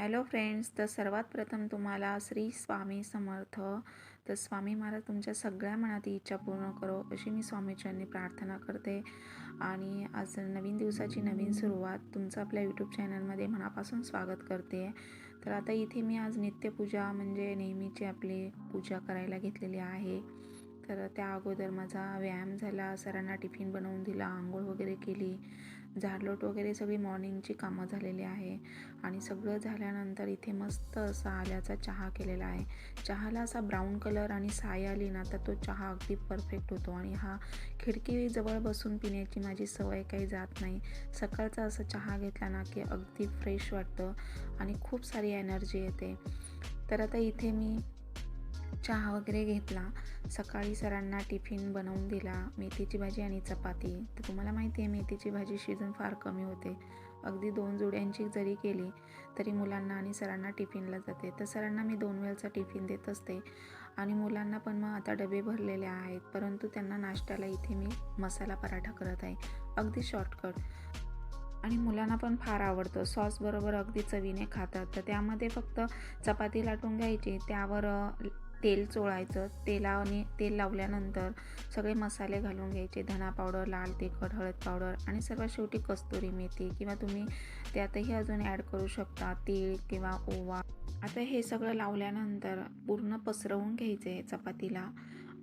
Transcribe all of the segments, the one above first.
Hello friends तर सर्वात प्रथम तुम्हाला श्री स्वामी समर्थ तर स्वामी महाराज तुमच्या सगळ्या मनातील इच्छा पूर्ण करो अशी मी स्वामीच्यांनी प्रार्थना करते. आणि आज नवीन दिवसाची नवीन सुरुवात तुमचं आपल्या यूट्यूब चॅनलमध्ये मनापासून स्वागत करते. तर आता इथे मी आज नित्यपूजा म्हणजे नेहमीची आपली पूजा करायला घेतलेली आहे. तर त्या अगोदर माझा व्यायाम झाला सरांना टिफिन बनवून दिला आंघोळ वगैरे केली. झाडलोट वगैरे सगळी मॉर्निंगची कामं झालेली आहे. आणि सगळं झाल्यानंतर इथे मस्त असा आल्याचा चहा केलेला आहे. चहाला असा ब्राऊन कलर आणि साय आली ना तर तो चहा अगदी परफेक्ट होतो. आणि हा खिडकीजवळ बसून पिण्याची माझी सवय काही जात नाही. सकाळचा असा चहा घेतला ना की अगदी फ्रेश वाटतं आणि खूप सारी एनर्जी येते. तर आता इथे मी चहा वगैरे घेतला. सकाळी सरांना टिफिन बनवून दिला. मेथीची भाजी आणि चपाती. तर तुम्हाला माहिती आहे मेथीची भाजी शिजून फार कमी होते. अगदी दोन जुड्यांची जरी केली तरी मुलांना आणि सरांना टिफिनला जाते. तर सरांना मी दोन वेळचा टिफिन देत असते. आणि मुलांना पण मग आता डबे भरलेले आहेत. परंतु त्यांना नाश्त्याला इथे मी मसाला पराठा करत आहे. अगदी शॉर्टकट आणि मुलांना पण फार आवडतं. सॉसबरोबर अगदी चवीने खातात. तर त्यामध्ये फक्त चपाती लाटून घ्यायची. त्यावर तेल चोळायचं. तेलाने तेल लावल्यानंतर सगळे मसाले घालून घ्यायचे. धना पावडर लाल तिखट हळद पावडर आणि सर्वात शेवटी कस्तुरी मेथी किंवा तुम्ही त्यातही अजून ॲड करू शकता. तीळ किंवा ओवा. आता हे सगळं लावल्यानंतर पूर्ण पसरवून घ्यायचं आहे चपातीला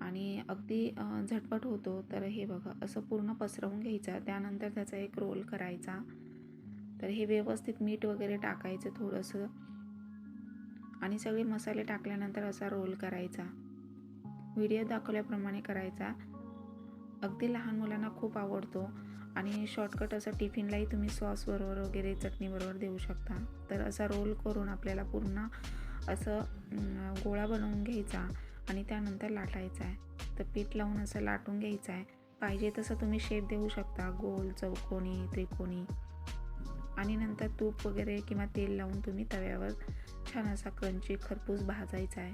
आणि अगदी झटपट होतो. तर हे बघा असं पूर्ण पसरवून घ्यायचं. त्यानंतर त्याचा एक रोल करायचा. तर हे व्यवस्थित मीठ वगैरे टाकायचं थोडंसं. आणि सगळे मसाले टाकल्यानंतर असा रोल करायचा. व्हिडिओ दाखवल्याप्रमाणे करायचा. अगदी लहान मुलांना खूप आवडतो आणि शॉर्टकट असं टिफिनलाही तुम्ही सॉसबरोबर वगैरे चटणीबरोबर देऊ शकता. तर असा रोल करून आपल्याला पूर्ण असं गोळा बनवून घ्यायचा आणि त्यानंतर लाटायचा आहे तर पीठ लावून असं लाटून घ्यायचं आहे पाहिजे तसं तुम्ही शेप देऊ शकता. गोल चौकोनी त्रिकोणी. आणि नंतर तूप वगैरे किंवा तेल लावून तुम्ही तव्यावर छान असा क्रंची खरपूस भाजायचा आहे.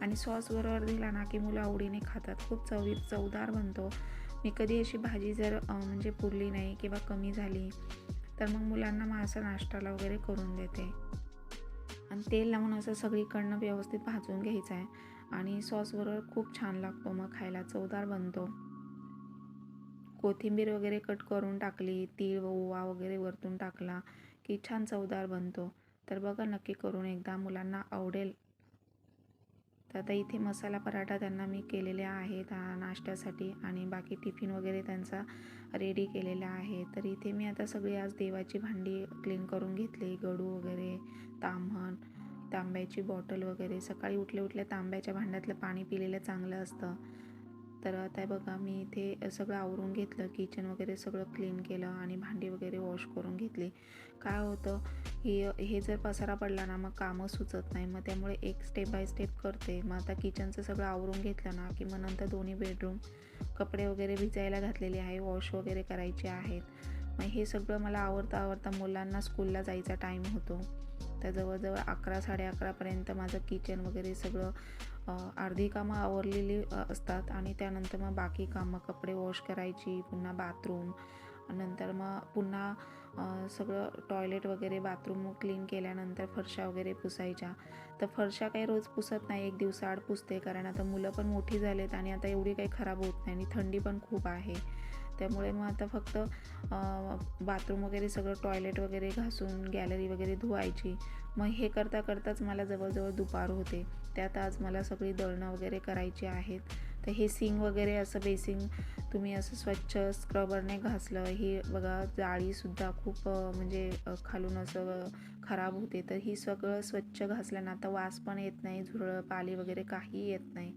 आणि सॉस बरोबर दिला ना की मुलं आवडीने खातात. खूप चवी चवदार बनतो. मी कधी अशी भाजी जर म्हणजे पुरली नाही किंवा कमी झाली तर मग मुलांना मग असं नाश्ताला वगैरे करून देते. आणि तेल लावून असं सगळीकडनं व्यवस्थित भाजून घ्यायचं आहे. आणि सॉसबरोबर खूप छान लागतो मग खायला. चवदार बनतो. कोथिंबीर वगैरे कट करून टाकली तीळ ओवा वगैरे वरतून टाकला की छान चवदार बनतो. तर बघा नक्की करून एकदा मुलांना आवडेल. तर आता इथे मसाला पराठा त्यांना मी केलेले आहेत नाश्त्यासाठी आणि बाकी टिफिन वगैरे त्यांचा रेडी केलेला आहे. तर इथे मी आता सगळी आज देवाची भांडी क्लीन करून घेतली गडू वगैरे ताम्हण तांब्याची बॉटल वगैरे. सकाळी उठले उठल्या तांब्याच्या भांड्यातलं पाणी पिलेलं चांगलं असतं. तर आता बघा मी इथे सगळं आवरून घेतलं किचन वगैरे सगळं क्लीन केलं आणि भांडी वगैरे वॉश करून घेतली. काय होतं ही हे जर पसारा पडला ना मग कामं सुचत नाही. मग त्यामुळे एक स्टेप बाय स्टेप करते. मग आता किचनचं सगळं आवरून घेतलं ना की मग नंतर दोन्ही बेडरूम कपडे वगैरे भिजायला घातलेले आहे वॉश वगैरे करायचे आहेत. मग हे सगळं मला आवडता आवडता मुलांना स्कूलला जायचा टाईम होतो. तर जवळजवळ अकरा साडे अकरापर्यंत माझं किचन वगैरे सगळं अर्धी कामं आवरलेली असतात आणि त्यानंतर मग बाकी कामं कपडे वॉश करायची पुन्हा बाथरूम नंतर मग पुन्हा सगळं टॉयलेट वगैरे बाथरूम क्लीन केल्यानंतर फरशा वगैरे पुसायच्या. तर फरशा काही रोज पुसत नाही एक दिवसाआड पुसते कारण आता मुलं पण मोठी झालेत आणि आता एवढी काही खराब होत नाही आणि थंडी पण खूप आहे. त्यामुळे मग आता फक्त बाथरूम वगैरे सगळं टॉयलेट वगैरे घासून गॅलरी वगैरे धुवायची. मग हे करता करताच मला जवळजवळ दुपार होते. त्यात आज मला सगळी दळणं वगैरे करायची आहेत. तर हे सिंग वगैरे असं बेसिंग तुम्ही असं स्वच्छ स्क्रबरने घासलं हे बघा जाळीसुद्धा खूप म्हणजे खालून असं खराब होते. तर ही सगळं स्वच्छ घासल्यानं आता वास पण येत नाही झुरळ पाली वगैरे काही येत नाही.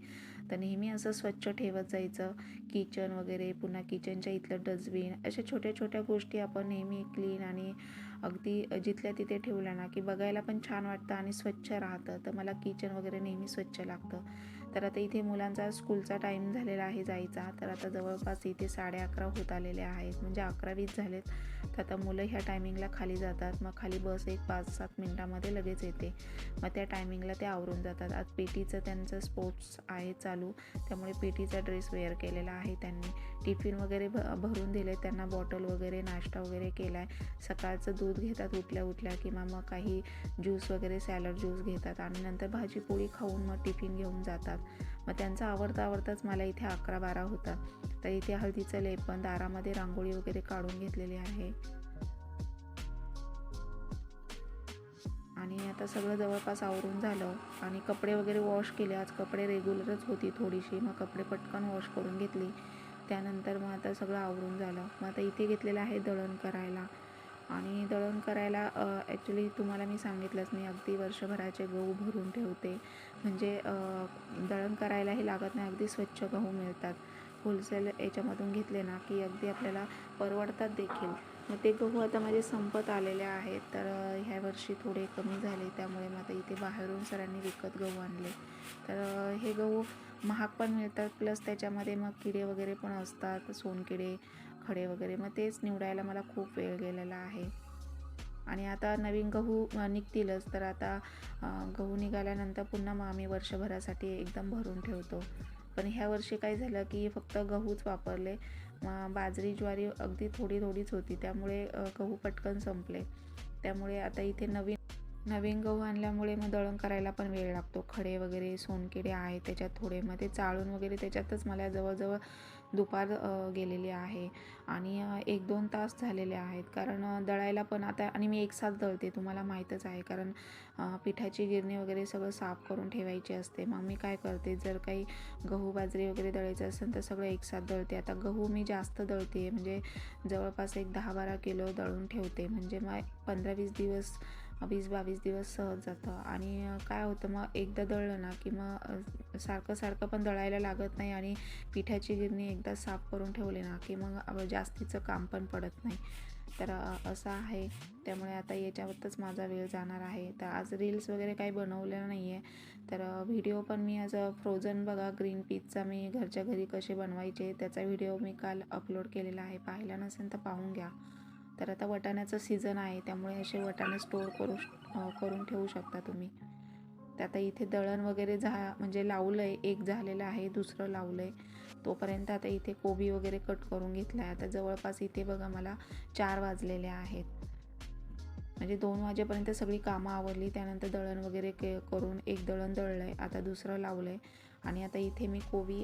तर नेहमी असं स्वच्छ ठेवत जायचं. किचन वगैरे पुन्हा किचनच्या इथलं डस्टबिन अशा छोट्या छोट्या गोष्टी आपण नेहमी क्लीन आणि अगदी जिथल्या तिथे ठेवल्या ना की बघायला पण छान वाटतं आणि स्वच्छ राहतं. तर मला किचन वगैरे नेहमी स्वच्छ लागतं. तर आता इथे मुलांचा स्कूलचा टाईम झालेला आहे जायचा. तर आता जवळपास इथे साडे अकरा होत आलेले आहेत. म्हणजे अकरा वीस झालेत. तर आता मुलं ह्या टायमिंगला खाली जातात. मग खाली बस एक पाच सात मिनटामध्ये लगेच येते. मग त्या टायमिंगला ते आवरून जातात. आज पीटीचं त्यांचं स्पोर्ट्स आहे चालू. त्यामुळे पीटीचा ड्रेस वेअर केलेला आहे त्यांनी. टिफिन वगैरे भ भरून दिले त्यांना बॉटल वगैरे नाश्ता वगैरे केला आहे सकाळचं दूध घेतात उठल्या उठल्या किंवा मग काही ज्यूस वगैरे सॅलड ज्यूस घेतात. आणि नंतर भाजी पोळी खाऊन मग टिफिन घेऊन जातात. मग त्यांचं आवडता आवडताच मला इथे अकरा बारा होता. तर इथे हळदीचं लेपन दारामध्ये रांगोळी वगैरे काढून घेतलेली आहे. आणि आता सगळं जवळपास आवरून झालं. आणि कपडे वगैरे वॉश केले. आज कपडे रेग्युलरच होती थोडीशी. मग कपडे पटकन वॉश करून घेतली. त्यानंतर मग आता सगळं आवरून झालं. मग आता इथे घेतलेलं आहे दळण करायला. आणि दळण करायला ॲक्च्युली तुम्हाला मी सांगितलंच मी अगदी वर्षभराचे गहू भरून ठेवते. म्हणजे दळण करायलाही लागत नाही. अगदी स्वच्छ गहू मिळतात. होलसेल याच्यामधून घेतले ना की अगदी आपल्याला परवडतात देखील. मग ते गहू आता माझे संपत आलेले आहेत. तर ह्या वर्षी थोडे कमी झाले. त्यामुळे मग आता इथे बाहेरून सरांनी विकत गहू आणले. तर हे गहू महाग पण मिळतात. प्लस त्याच्यामध्ये मग किडे वगैरे पण असतात. सोनकिडे खडे वगैरे. मग तेच निवडायला मला खूप वेळ गेलेला आहे. आणि आता नवीन गहू निघतीलच. तर आता गहू निघाल्यानंतर पुन्हा मग आम्ही वर्षभरासाठी एकदम भरून ठेवतो. पण ह्या वर्षी काय झालं की फक्त गहूच वापरले. बाजरी ज्वारी अगदी थोडी थोडीच होती. त्यामुळे गहू पटकन संपले. त्यामुळे आता इथे नवीन नवीन गहू आणल्यामुळे मग दळण करायला पण वेळ लागतो. खडे वगैरे सोनकिडे आहेत त्याच्यात थोडे. मग ते चाळून वगैरे त्याच्यातच मला जवळजवळ दुपार गेलेली आहे आणि एक दोन तास झालेले आहेत. कारण दळायला पण आता आणि मी एक साथ दळते तुम्हाला माहीतच आहे. कारण पिठाची गिरणी वगैरे सगळं साफ करून ठेवायची असते. मग मी काय करते जर काही गहू बाजरी वगैरे दळायचं असेल तर सगळं एक साथ दळते. आता गहू मी जास्त दळते म्हणजे जवळपास एक दहा बारा किलो दळून ठेवते. म्हणजे मग पंधरा वीस दिवस वीस बावीस दिवस सहज जातं. आणि काय होतं मग एकदा दळलं ना की मग सारखं सारखं पण दळायला लागत नाही आणि पिठाची गिरणी एकदा साफ करून ठेवली ना की मग जास्तीचं काम पण पडत नाही. तर असं आहे. त्यामुळे आता याच्यावरच माझा वेळ जाणार आहे. तर आज रील्स वगैरे काही बनवलेलं नाही आहे तर व्हिडिओ पण मी आज फ्रोझन बघा ग्रीन पीजचा मी घरच्या घरी कसे बनवायचे त्याचा व्हिडिओ मी काल अपलोड केलेला आहे. पाहिला नसेल तर पाहून घ्या. तर आता वटाण्याचं सीझन आहे त्यामुळे असे वटाणे स्टोअर करू करून ठेवू शकता तुम्ही. तर आता इथे दळण वगैरे झा म्हणजे लावलं आहे एक झालेलं आहे दुसरं लावलं आहे तोपर्यंत आता इथे कोबी वगैरे कट करून घेतला आहे आता जवळपास इथे बघा मला चार वाजलेले आहेत. म्हणजे दोन वाजेपर्यंत सगळी कामं आवरली त्यानंतर दळण वगैरे के करून एक दळण दळलं आहे आता दुसरं लावलं आहे आणि आता इथे मी कोबी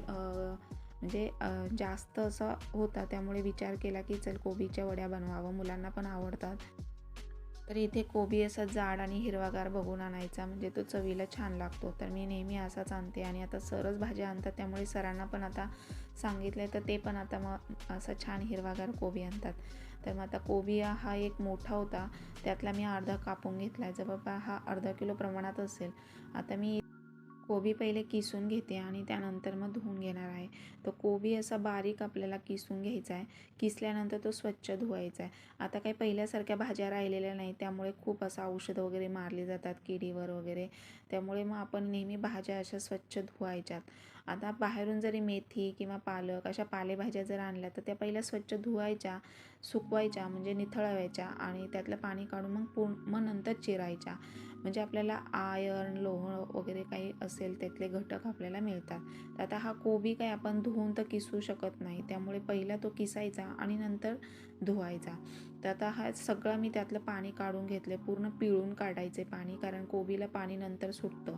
म्हणजे जास्त असं होता त्यामुळे विचार केला की चल कोबीच्या वड्या बनवावं मुलांना पण आवडतात. तर इथे कोबी असा जाड आणि हिरवागार बघून आणायचा म्हणजे तो चवीला छान लागतो. तर मी नेहमी असाच आणते आणि आता सरच भाज्या आणतात त्यामुळे सरांना पण आता सांगितलं तर ते पण आता मग असं छान हिरवागार कोबी आणतात. तर मग आता कोबी हा एक मोठा होता त्यातला मी अर्धा कापून घेतला आहे जवळपास हा अर्धा किलो प्रमाणात असेल. आता मी कोबी पहिले किसून घेते आणि त्यानंतर मग धुवून घेणार आहे. तर कोबी असा बारीक आपल्याला किसून घ्यायचा आहे. किसल्यानंतर तो स्वच्छ धुवायचा आहे. आता काही पहिल्यासारख्या भाज्या राहिलेल्या नाही त्यामुळे खूप असं औषधं वगैरे मारली जातात किडीवर वगैरे. त्यामुळे मग आपण नेहमी भाज्या अशा स्वच्छ धुवायच्यात. आता बाहेरून जरी मेथी किंवा पालक अशा पालेभाज्या जर आणल्या तर त्या पहिल्या स्वच्छ धुवायच्या सुकवायच्या म्हणजे निथळवायच्या आणि त्यातलं पाणी काढून मग पूर्ण मग नंतर चिरायच्या. म्हणजे आपल्याला आयर्न लोह वगैरे काही असेल त्यातले घटक आपल्याला मिळतात. तर आता हा कोबी काय आपण धुवून तर किसू शकत नाही. त्यामुळे पहिला तो किसायचा आणि नंतर धुवायचा. तर आता हा सगळा मी त्यातलं पाणी काढून घेतले पूर्ण पिळून काढायचे पाणी कारण कोबीला पाणी नंतर सुटतं.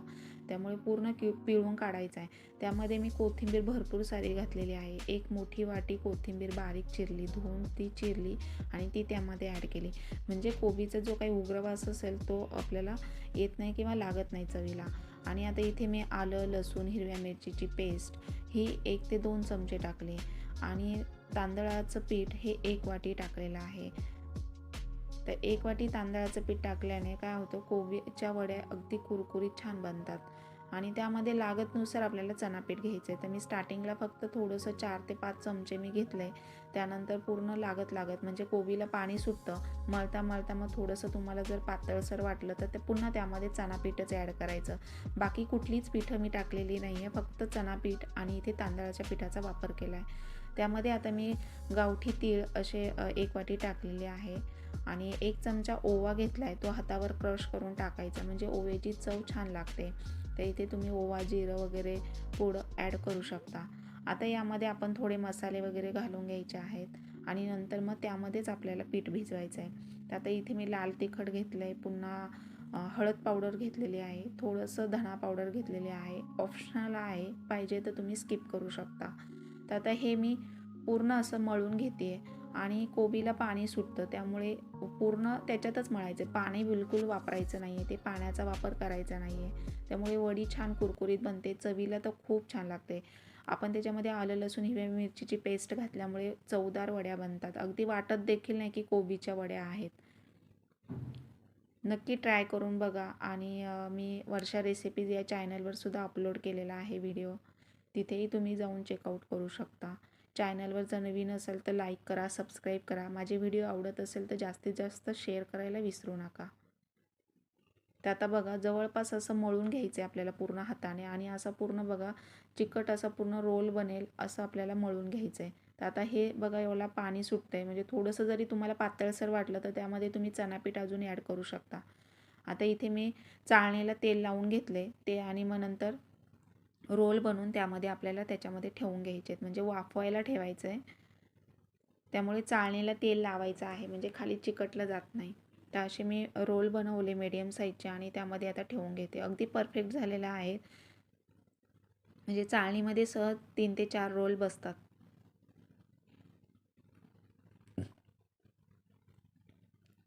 त्यामुळे पूर्ण कि पिळून काढायचं आहे त्यामध्ये मी कोथिंबीर भरपूर सारी घातलेली आहे. एक मोठी वाटी कोथिंबीर बारीक चिरली धुवून ती चिरली आणि ती त्यामध्ये ॲड केली. म्हणजे कोबीचा जो काही उग्रवास असेल तो आपल्याला येत नाही किंवा लागत नाही चवीला. आणि आता इथे मी आलं लसूण हिरव्या मिरचीची पेस्ट ही एक ते दोन चमचे टाकले. आणि तांदळाचं पीठ हे एक वाटी टाकलेलं आहे. तर एक वाटी तांदळाचं पीठ टाकल्याने काय होतं? कोबीच्या वड्या अगदी कुरकुरीत छान बनतात. आणि त्यामध्ये लागतनुसार आपल्याला चणापीठ घ्यायचं आहे तर मी स्टार्टिंगला फक्त थोडंसं चार ते पाच चमचे मी घेतलं आहे त्यानंतर पूर्ण लागत लागत. म्हणजे कोबीला पाणी सुटतं. मळता मळता मग थोडंसं तुम्हाला जर पातळसर वाटलं तर ते पुन्हा त्यामध्ये चणापीठच ॲड करायचं. बाकी कुठलीच पिठं मी टाकलेली नाही आहे फक्त चणापीठ आणि इथे तांदळाच्या पिठाचा वापर केला आहे त्यामध्ये आता मी गावठी तीळ असे एक वाटी टाकलेले आहे. आणि एक चमचा ओवा घेतला आहे तो हातावर क्रश करून टाकायचा. म्हणजे ओव्याची चव छान लागते. तर इथे तुम्ही ओवा जिरं वगैरे पूड ॲड करू शकता. आता यामध्ये आपण थोडे मसाले वगैरे घालून घ्यायचे आहेत आणि नंतर मग त्यामध्येच आपल्याला पीठ भिजवायचं आहे तर आता इथे मी लाल तिखट घेतलं आहे पुन्हा हळद पावडर घेतलेली आहे थोडंसं धणा पावडर घेतलेली आहे. ऑप्शनल आहे पाहिजे तर तुम्ही स्किप करू शकता. तर आता हे मी पूर्ण असं मळून घेते आहे आणि कोबीला पाणी सुटतं त्यामुळे पूर्ण त्याच्यातच मळायचं. पाणी बिलकुल वापरायचं नाही आहे ते पाण्याचा वापर करायचा नाही आहे त्यामुळे वडी छान कुरकुरीत बनते चवीला तर खूप छान लागते. आपण त्याच्यामध्ये आलं लसूण हिरव्या मिरचीची पेस्ट घातल्यामुळे चवदार वड्या बनतात. अगदी वाटत देखील नाही की कोबीच्या वड्या आहेत. नक्की ट्राय करून बघा आणि मी वर्षा रेसिपीज या चॅनलवर सुद्धा अपलोड केलेला आहे व्हिडिओ. तिथेही तुम्ही जाऊन चेकआउट करू शकता. चॅनलवर जर नवीन असेल तर लाईक करा सबस्क्राईब करा. माझे व्हिडिओ आवडत असेल तर जास्तीत जास्त शेअर करायला विसरू नका. तर आता बघा जवळपास असं मळून घ्यायचं आहे आपल्याला पूर्ण हाताने आणि असं पूर्ण बघा चिकट असा पूर्ण रोल बनेल असं आपल्याला मळून घ्यायचं आहे तर आता हे बघा एवढा पाणी सुटतं आहे म्हणजे थोडंसं जरी तुम्हाला पातळसर वाटलं तर त्यामध्ये तुम्ही चणापीठ अजून ॲड करू शकता. आता इथे मी चाळणीला तेल लावून घेतले ते आणि मग नंतर रोल बनवून त्यामध्ये आपल्याला त्याच्यामध्ये ठेवून घ्यायचे आहेत म्हणजे वाफवायला ठेवायचं आहे त्यामुळे चाळणीला तेल लावायचं आहे. म्हणजे खाली चिकटलं जात नाही. तर असे मी रोल बनवले मीडियम साईजचे आणि त्यामध्ये आता ठेवून घेते. अगदी परफेक्ट झालेला आहे. म्हणजे चाळणीमध्ये सहज तीन ते चार रोल बसतात.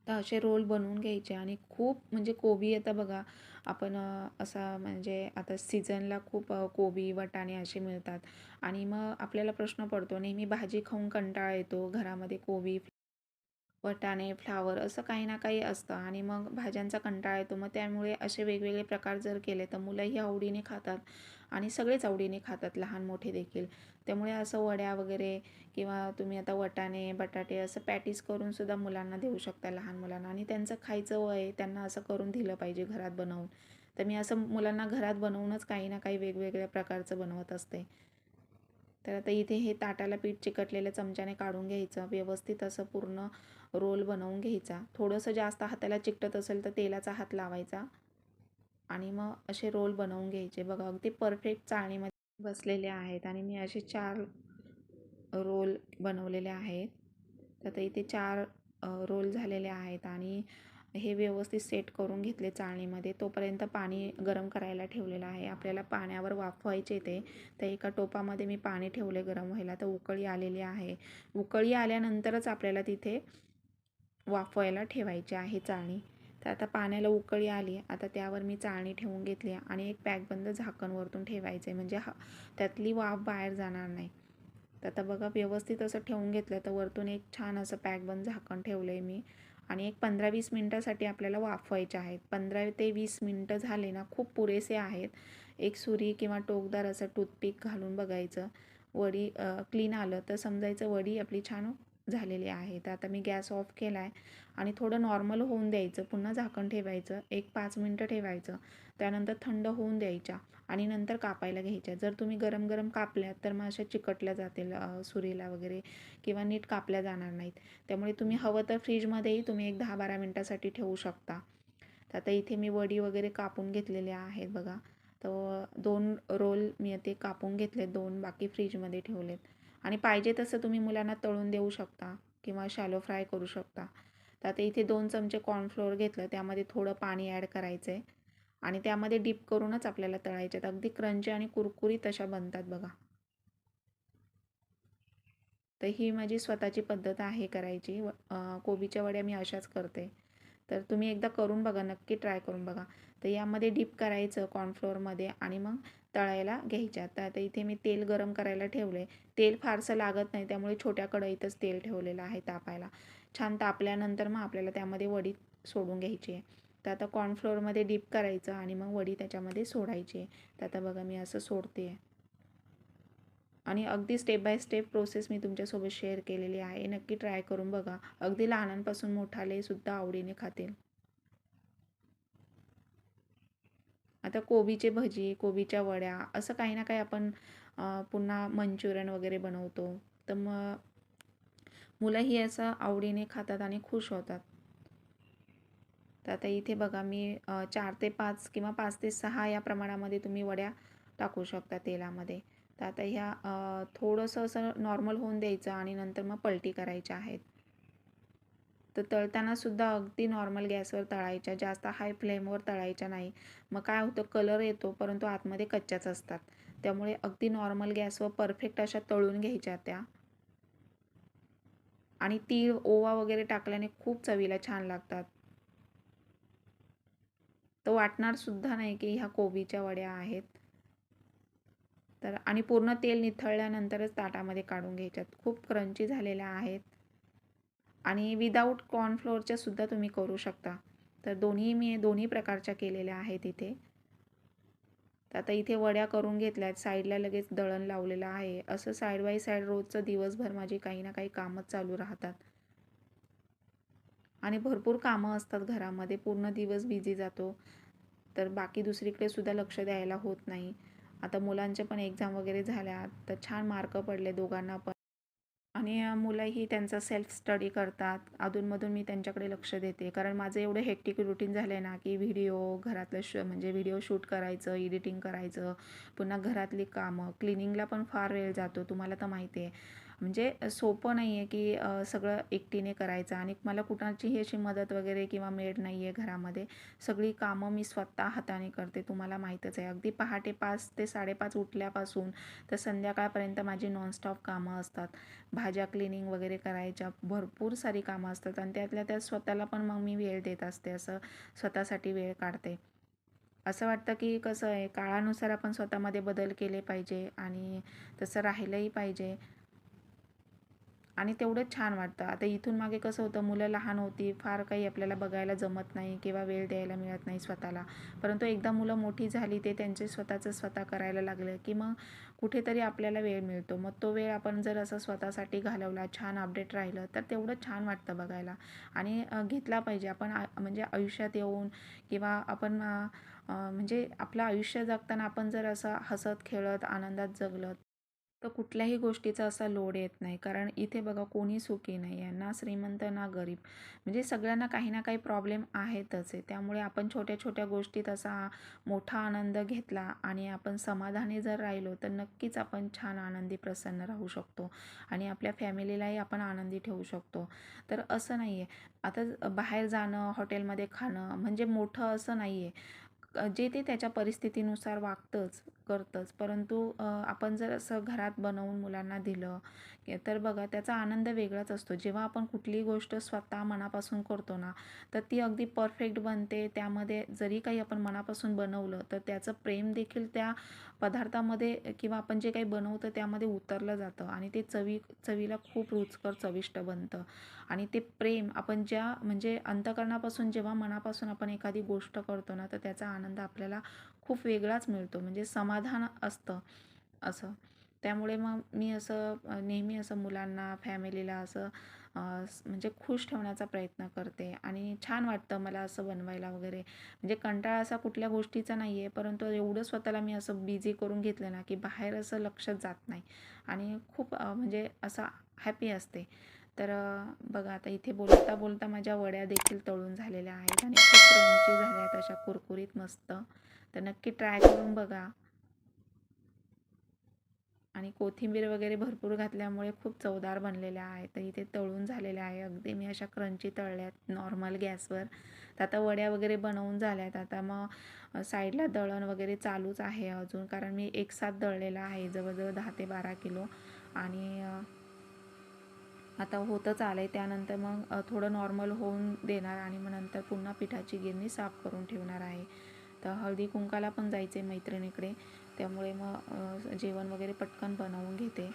तर असे रोल बनवून घ्यायचे आणि खूप म्हणजे कोबी आता बघा आपण असा म्हणजे आता सीझनला खूप कोबी वटाणे असे मिळतात. आणि मग आपल्याला प्रश्न पडतो नेहमी भाजी खाऊन कंटाळा येतो घरामध्ये कोबी वटाणे फ्लावर असं काही ना काही असतं. आणि मग भाज्यांचा कंटाळा येतो. मग त्यामुळे असे वेगवेगळे प्रकार जर केले तर मुलंही आवडीने खातात आणि सगळेच आवडीने खातात लहान मोठे देखील. त्यामुळे असं वड्या वगैरे किंवा तुम्ही आता वटाणे बटाटे असं पॅटीस करून सुद्धा मुलांना देऊ शकता लहान मुलांना. आणि त्यांचं खायचं वय त्यांना असं करून दिलं पाहिजे घरात बनवून. तर मी असं मुलांना घरात बनवूनच काही ना काही वेगवेगळ्या प्रकारचं बनवत असते. तर आता इथे हे ताटाला पीठ चिकटलेल्या चमच्याने काढून घ्यायचं. व्यवस्थित असं पूर्ण रोल बनवून घ्यायचा. थोडंसं जास्त हाताला चिकटत असेल तर तेलाचा हात लावायचा. आणि मग असे रोल बनवून घ्यायचे. बघा अगदी परफेक्ट चाळणीमध्ये बसलेले आहेत आणि मी असे चार रोल बनवलेले आहेत. तर आता इथे चार रोल झालेले आहेत आणि हे व्यवस्थित सेट करून घेतले चाळणीमध्ये. तोपर्यंत पाणी गरम करायला ठेवलेलं आहे. आपल्याला पाण्यावर वाफवायचे ते. तर एका टोपामध्ये मी पाणी ठेवले गरम व्हायला. तर उकळी आलेली आहे. उकळी आल्यानंतरच आपल्याला तिथे वाफवायला ठेवायची आहे चाळणी. तर आता पाण्याला उकळी आली. आता त्यावर मी चाळणी ठेवून घेतली आणि एक पॅकबंद झाकण वरतून ठेवायचं. आहे म्हणजे हा त्यातली वाफ बाहेर जाणार नाही. तर आता बघा व्यवस्थित असं ठेवून घेतलं तर वरतून एक छान असं पॅकबंद झाकण ठेवलं आहे मी. आणि एक पंधरा वीस मिनटासाठी आपल्याला वाफवायचे आहेत. पंधरा ते वीस मिनटं झाले ना खूप पुरेसे आहेत. एक सुरी किंवा टोकदार असं टूथपिक घालून बघायचं. वडी क्लीन आलं तर समजायचं वडी आपली छान झालेली आहे. तर आता मी गॅस ऑफ केला आहे आणि थोडं नॉर्मल होऊन द्यायचं. पुन्हा झाकण ठेवायचं. एक पाच मिनटं ठेवायचं. त्यानंतर थंड होऊन द्यायच्या आणि नंतर कापायला घ्यायच्या. जर तुम्ही गरम गरम कापल्यात तर मग अशा चिकटल्या जातील सुरीला वगैरे किंवा नीट कापल्या जाणार नाहीत. त्यामुळे तुम्ही हवं तर फ्रीजमध्येही तुम्ही एक दहा बारा मिनटासाठी ठेवू शकता. तर आता इथे मी वडी वगैरे कापून घेतलेल्या आहेत बघा. तर दोन रोल मी ते कापून घेतलेत. दोन बाकी फ्रीजमध्ये ठेवलेत. आणि पाहिजे तसं तुम्ही मुलांना तळून देऊ शकता किंवा शॅलो फ्राय करू शकता. तर आता इथे दोन चमचे कॉर्नफ्लोअर घेतलं त्यामध्ये थोडं पाणी ॲड करायचं आहे आणि त्यामध्ये डीप करूनच आपल्याला तळायचे आहेत. अगदी क्रंची आणि कुरकुरीत अशा बनतात बघा. तर ही माझी स्वतःची पद्धत आहे करायची. कोबीच्या वड्या मी अशाच करते. तर तुम्ही एकदा करून बघा नक्की ट्राय करून बघा. तर यामध्ये डीप करायचं कॉर्नफ्लोअरमध्ये आणि मग तळायला घ्यायच्या. तर आता इथे मी तेल गरम करायला ठेवले. तेल फारसं लागत नाही त्यामुळे छोट्या कढईतच तेल ठेवलेलं आहे तापायला. छान तापल्यानंतर मग आपल्याला त्यामध्ये वडी सोडून घ्यायची. आहे तर आता कॉर्नफ्लोअरमध्ये डीप करायचं आणि मग वडी त्याच्यामध्ये सोडायची. आहे तर आता बघा मी असं सोडते. आहे आणि अगदी स्टेप बाय स्टेप प्रोसेस मी तुमच्यासोबत शेअर केलेली आहे. नक्की ट्राय करून बघा. अगदी लहानांपासून मोठालेसुद्धा आवडीने खातील. आता कोबीचे भजी कोबीच्या वड्या असं काही ना काही आपण पुन्हा मंचुरियन वगैरे बनवतो. तर मग मुलंही असं आवडीने खातात आणि खुश होतात. तर आता इथे बघा मी चार ते पाच किंवा पाच ते सहा या प्रमाणामध्ये तुम्ही वड्या टाकू शकता तेलामध्ये. तर आता ह्या थोडंसं असं नॉर्मल होऊन द्यायचं आणि नंतर मग पलटी करायच्या आहेत. तर तळतानासुद्धा अगदी नॉर्मल गॅसवर तळायच्या जास्त हाय फ्लेमवर तळायच्या नाही. मग काय होतं कलर येतो परंतु आतमध्ये कच्च्याच असतात. त्यामुळे अगदी नॉर्मल गॅसवर परफेक्ट अशा तळून घ्यायच्या त्या. आणि तीळ ओवा वगैरे टाकल्याने खूप चवीला छान लागतात. तर वाटणार सुद्धा नाही की ह्या कोबीच्या वड्या आहेत. तर आणि पूर्ण तेल निथळल्यानंतरच ताटामध्ये काढून घ्यायच्यात. खूप क्रंची झालेल्या आहेत. आणि विदाऊट कॉर्नफ्लोअरच्या सुद्धा तुम्ही करू शकता. तर दोन्ही मी दोन्ही प्रकारच्या केलेल्या आहेत इथे. तर आता इथे वड्या करून घेतल्या आहेत साईडला लगेच दळण लावलेलं आहे. असं साईड बाय साईड रोजचं दिवसभर माझी काही ना काही कामच चालू राहतात. आणि भरपूर कामं असतात घरामध्ये. पूर्ण दिवस बिझी जातो. तर बाकी दुसरीकडे सुद्धा लक्ष द्यायला होत नाही. आता मुलांच्या पण एक्झाम वगैरे झाल्या तर छान मार्क पडले दोघांना पण. आणि मुलंही त्यांचा सेल्फ स्टडी करतात. अधूनमधून मी त्यांच्याकडे लक्ष देते. कारण माझं एवढं हेक्टिक रुटीन झालं आहे ना की व्हिडिओ घरातलं श म्हणजे व्हिडिओ शूट करायचं एडिटिंग करायचं पुन्हा घरातली कामं क्लिनिंगला पण फार वेळ जातो तुम्हाला तर माहिती आहे. म्हणजे सोपं नाही आहे की सगळं एकटीने करायचं आणि मला कुणाचीही अशी मदत वगैरे किंवा मेड नाही आहे घरामध्ये. सगळी कामं मी स्वतः हाताने करते तुम्हाला माहीतच आहे. अगदी पहाटे पाच ते साडेपाच उठल्यापासून तर संध्याकाळपर्यंत माझी नॉनस्टॉप कामं असतात. भाज्या क्लिनिंग वगैरे करायच्या भरपूर सारी कामं असतात आणि त्यातल्या त्यात स्वतःला पण मग मी वेळ देत असते असं स्वतःसाठी वेळ काढते. असं वाटतं की कसं आहे काळानुसार आपण स्वतःमध्ये बदल केले पाहिजे आणि तसं राहिलंही पाहिजे. आणि तेवढंच छान वाटतं. आता इथून मागे कसं होतं मुलं लहान होती फार काही आपल्याला बघायला जमत नाही किंवा वेळ द्यायला मिळत नाही स्वतःला. परंतु एकदा मुलं मोठी झाली ते त्यांचे स्वतःचं स्वतः करायला लागलं की मग कुठेतरी आपल्याला वेळ मिळतो. मग तो वेळ आपण जर असं स्वतःसाठी घालवला छान अपडेट राहिलं तर तेवढं छान वाटतं बघायला. आणि घेतला पाहिजे. आपण म्हणजे आयुष्यात येऊन किंवा आपण म्हणजे आपलं आयुष्य जगताना आपण जर असं हसत खेळत आनंदात जगलं तर कुठल्याही गोष्टीचा असा लोड येत नाही. कारण इथे बघा कोणी सुखी नाही आहे. ना श्रीमंत ना गरीब. म्हणजे सगळ्यांना काही ना काही प्रॉब्लेम आहेतच आहे. त्यामुळे आपण छोट्या छोट्या गोष्टीत असा मोठा आनंद घेतला आणि आपण समाधानी जर राहिलो तर नक्कीच आपण छान आनंदी प्रसन्न राहू शकतो. आणि आपल्या फॅमिलीलाही आपण आनंदी ठेवू शकतो. तर असं नाही आहे आता बाहेर जाणं हॉटेलमध्ये खाणं म्हणजे मोठं असं नाही आहे जे ते त्याच्या परिस्थितीनुसार वागतंच. करतंच. परंतु आपण जर असं घरात बनवून मुलांना दिलं तर बघा त्याचा आनंद वेगळाच असतो. जेव्हा आपण कुठलीही गोष्ट स्वतः मनापासून करतो ना तर ती अगदी परफेक्ट बनते. त्यामध्ये जरी काही आपण मनापासून बनवलं तर त्याचं प्रेम देखील त्या पदार्थामध्ये किंवा आपण जे काही बनवतं त्यामध्ये उतरलं जातं. आणि ते चवी चवीला खूप रुचकर चविष्ट बनतं. आणि ते प्रेम आपण ज्या म्हणजे अंतकरणापासून जेव्हा मनापासून आपण एखादी गोष्ट करतो ना तर त्याचा आनंद आपल्याला खूप वेगळाच मिळतो. म्हणजे समाधान असतं असं. त्यामुळे मग मी असं नेहमी असं मुलांना फॅमिलीला असं म्हणजे खुश ठेवण्याचा प्रयत्न करते. आणि छान वाटतं मला असं बनवायला वगैरे. म्हणजे कंटाळा असा कुठल्या गोष्टीचा नाही आहे परंतु एवढं स्वतःला मी असं बिझी करून घेतलं ना की बाहेर असं लक्षच जात नाही. आणि खूप म्हणजे असं हॅपी असते. तर बघा आता इथे बोलता बोलता माझ्या वड्या देखील तळून झालेल्या आहेत आणि खूप क्रंची झाल्या आहेत अशा कुरकुरीत मस्त. तर नक्की ट्राय करून बघा. आणि कोथिंबीर वगैरे भरपूर घातल्यामुळे खूप चवदार बनलेल्या आहेत. तर इथे तळून झालेल्या आहे. अगदी मी अशा क्रंची तळल्यात नॉर्मल गॅसवर. तर आता वड्या वगैरे बनवून झाल्यात. आता मग साईडला दळण वगैरे चालूच आहे अजून. कारण मी एक साथ दळलेला आहे. जवळजवळ दहा ते बारा किलो. आणि आता होतच आलं आहे त्यानंतर मग थोडं नॉर्मल होऊन देणार. आणि मग नंतर पुन्हा पिठाची गिरणी साफ करून ठेवणार आहे. तर हळदी कुंकाला पण जायचे मैत्रिणीकडे. त्यामुळे मग जेवण वगैरे पटकन बनवून घेते.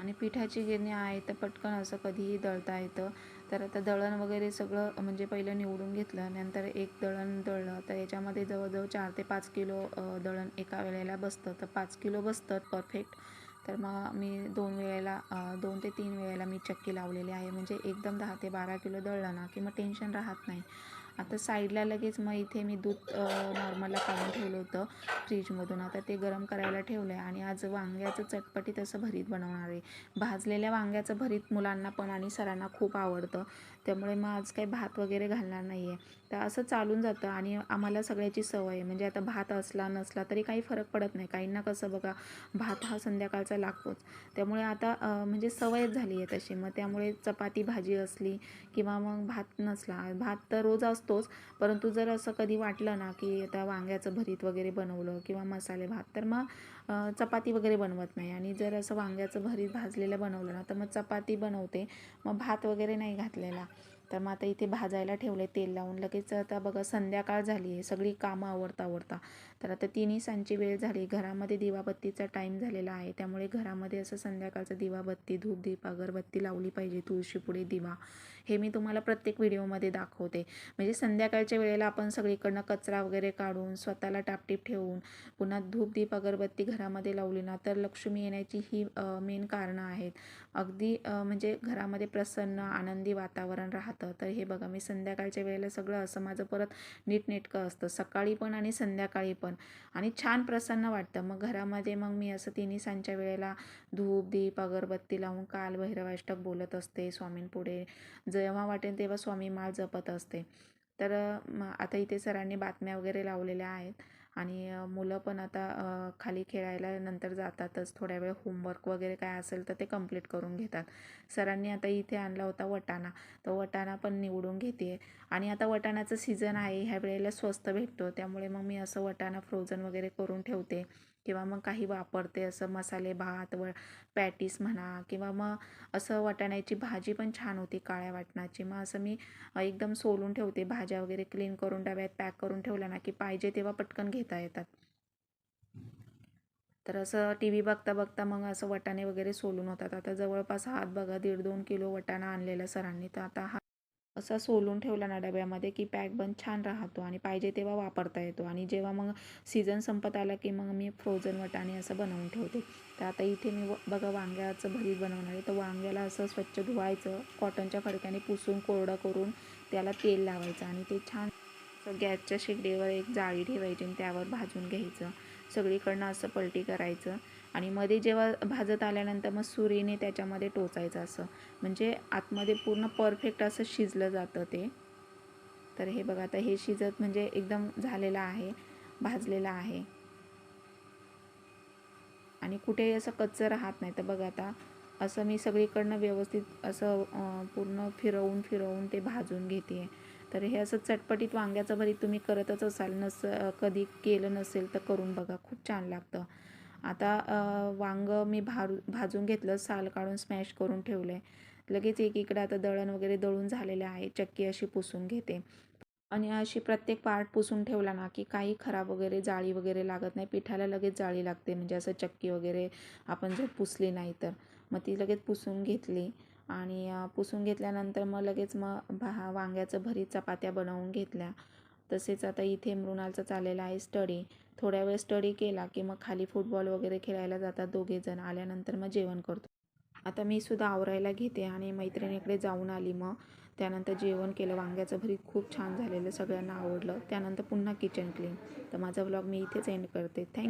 आणि पिठाची गिरणी आहे तर पटकन असं कधीही दळता येतं. तर आता दळण वगैरे सगळं म्हणजे पहिलं निवडून घेतलं नंतर एक दळण दळलं तर याच्यामध्ये जवळजवळ चार ते पाच किलो दळण एका वेळेला बसतं. तर पाच किलो बसतं परफेक्ट तर मग मी दोन वेळेला दोन ते तीन वेळेला मी चक्की लावलेली आहे. म्हणजे एकदम दहा ते बारा किलो दळलं ना की मग टेन्शन राहत नाही. आता साईडला लगेच मग इथे मी दूध नॉर्मलला काढून ठेवलं होतं फ्रीजमधून आता ते गरम करायला ठेवलं आहे आणि आज वांग्याचं चटपटीत असं भरीत बनवणार आहे. भाजलेल्या वांग्याचं भरीत मुलांना पण आणि सरांना खूप आवडतं. त्यामुळे मग आज काही भात वगैरे घालणार नाही आहे तर असं चालून जातं आणि आम्हाला सगळ्याची सवय आहे. म्हणजे आता भात असला नसला तरी काही फरक पडत नाही. काहींना कसं बघा भात हा संध्याकाळचा लागतोच. त्यामुळे आता म्हणजे सवयच झाली आहे तशी. मग त्यामुळे चपाती भाजी असली किंवा मग भात नसला भात तर रोज असतोच. परंतु जर असं कधी वाटलं ना की आता वांग्याचं भरीत वगैरे बनवलं किंवा मसाले भात तर मग चपाती वगैरे बनवत नाही. आणि जर असं वांग्याचं भरीत भाजलेलं बनवलं ना तर मग चपाती बनवते. मग भात वगैरे नाही घातलेला. तर मग आता इथे भाजायला ठेवले तेल लावून. लगेच आता बघा संध्याकाळ झाली आहे सगळी कामं आवडता आवडता तर आता तिन्ही सांची वेळ झाली. घरामध्ये दिवाबत्तीचा टाईम झालेला आहे. त्यामुळे घरामध्ये असं संध्याकाळचं दिवाबत्ती धूप दीप अगरबत्ती लावली पाहिजे. तुळशीपुढे दिवा. हे मी तुम्हाला प्रत्येक व्हिडिओमध्ये दाखवते. म्हणजे संध्याकाळच्या वेळेला आपण सगळीकडनं कचरा वगैरे काढून स्वतःला टापटीप ठेवून पुन्हा धूप दीप अगरबत्ती घरामध्ये लावली ना तर लक्ष्मी येण्याची ही मेन कारणं आहेत. अगदी म्हणजे घरामध्ये प्रसन्न आनंदी वातावरण राहतं. तर हे बघा मी संध्याकाळच्या वेळेला सगळं असं माझं परत नीटनेटकं असतं. सकाळी पण आणि संध्याकाळी पण. आणि छान प्रसन्न वाटतं. मग घरामध्ये मग मी असं तिन्ही सांच्या वेळेला धूप दीप अगरबत्ती लावून काल भैरवाष्टक बोलत असते स्वामींपुढे. जेव्हा वाटेल तेव्हा स्वामी माळ जपत असते. तर आता इथे सरांनी बातम्या वगैरे लावलेल्या आहेत. आणि मुलं पण आता खाली खेळायला नंतर जातातच. थोड्या वेळ होमवर्क वगैरे काय असेल तर ते कंप्लीट करून घेतात. सरांनी आता इथे आणला होता वटाणा. तर वटाणा पण निवडून घेते आणि आता वटाण्याचं सीझन आहे. ह्या वेळेला स्वस्त भेटतो. त्यामुळे मग मी असं वटाणा फ्रोझन वगैरे करून ठेवते. किंवा मग काही वापरते असं मसाले भात व पॅटीस म्हणा किंवा मग असं वाटाण्याची भाजी पण छान होती काळ्या वाटणाची. मग असं मी एकदम सोलून ठेवते. भाज्या वगैरे क्लीन करून डब्यात पॅक करून ठेवल्या ना की पाहिजे तेव्हा पटकन घेता येतात. तर असं टी व्ही बघता बघता मग असं वाटाणे वगैरे सोलून होतात. आता जवळपास हात बघा दीड दोन किलो वाटाणा आणलेला सरांनी. तर आता हा असा सोलून ठेवला ना डब्यामध्ये की पॅक बंद छान राहतो आणि पाहिजे तेव्हा वापरता येतो. आणि जेव्हा मग सीझन संपत आला की मग मी फ्रोझन वटाणे असं बनवून ठेवते. तर आता इथे मी बघा वांग्याचं भरीत बनवणार आहे. तर वांग्याला असं स्वच्छ धुवायचं कॉटनच्या फडक्याने पुसून कोरडं करून त्याला तेल लावायचं आणि ते छान गॅसच्या शेगडीवर एक जाळी ठेवायची आणि त्यावर भाजून घ्यायचं. सगळीकडनं असं पलटी करायचं. आणि मध्ये जेव्हा भाजत आल्यानंतर मग सुरीने त्याच्यामध्ये टोचायचं असं. म्हणजे आतमध्ये पूर्ण परफेक्ट असं शिजलं जातं ते. तर हे बघा आता हे शिजत म्हणजे एकदम झालेलं आहे भाजलेलं आहे. आणि कुठेही असं कच्चं राहत नाही. तर बघा आता असं मी सगळीकडनं व्यवस्थित असं पूर्ण फिरवून फिरवून ते भाजून घेते तर हे असं चटपटीत वांग्याचं भरीत तुम्ही करतच असाल. नस कधी केलं नसेल तर करून बघा. खूप छान लागतं. आता वांगं मी भारू भाजून घेतलं साल काढून स्मॅश करून ठेवलं आहे लगेच एकीकडे आता दळण वगैरे दळून झालेले आहे चक्की अशी पुसून घेते. आणि अशी प्रत्येक पार्ट पुसून ठेवला ना की काही खराब वगैरे जाळी वगैरे लागत नाही. पिठाला लगेच जाळी लागते म्हणजे असं चक्की वगैरे आपण जर पुसली नाही तर. मग ती लगेच पुसून घेतली आणि पुसून घेतल्यानंतर मग लगेच मग भा वांग्याचं भरीत चपात्या बनवून घेतल्या. तसेच आता इथे मृणालचं चाललेला आहे स्टडी थोड्या वेळ स्टडी केला की मग खाली फुटबॉल वगैरे खेळायला जातात दोघेजण आल्यानंतर मग जेवण करतो. आता मी सुद्धा आवरायला घेते आणि मैत्रिणीकडे जाऊन आली मग. त्यानंतर जेवण केलं. वांग्याचं भरीत खूप छान झालेलं. सगळ्यांना आवडलं. त्यानंतर पुन्हा किचन क्लीन तर माझा ब्लॉग मी इथेच एंड करते. थँक